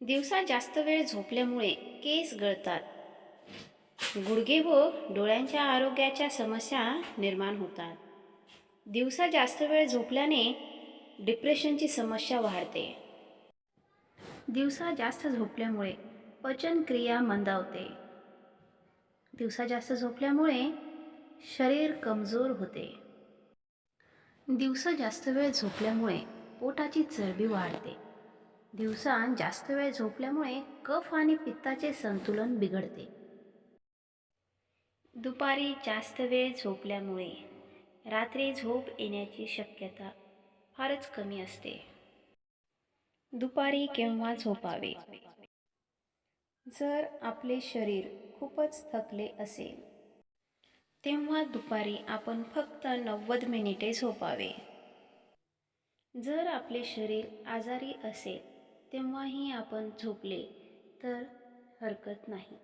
दिवसा जास्त वेळ झोपल्यामुळे केस गळतात. गुडघे व डोळ्यांच्या आरोग्याच्या समस्या निर्माण होतात. दिवसा जास्त वेळ झोपल्याने डिप्रेशनची समस्या वाढते. दिवसा जास्त झोपल्यामुळे पचनक्रिया मंदावते. दिवसा जास्त झोपल्यामुळे शरीर कमजोर होते. दिवसा जास्त वेळ झोपल्यामुळे पोटाची चरबी वाढते. दिवसा जास्त वेळ झोपल्यामुळे कफ आणि पित्ताचे संतुलन बिघडते. दुपारी जास्त वेळ झोपल्यामुळे रात्री झोप येण्याची शक्यता फारच कमी असते. दुपारी केव्हा झोपावे? जर आपले शरीर खूपच थकले असेल तेव्हा दुपारी आपण फक्त नव्वद मिनिटे झोपावे. जर आपले शरीर आजारी असेल तेव्हाही आपण झोपले तर हरकत नाही.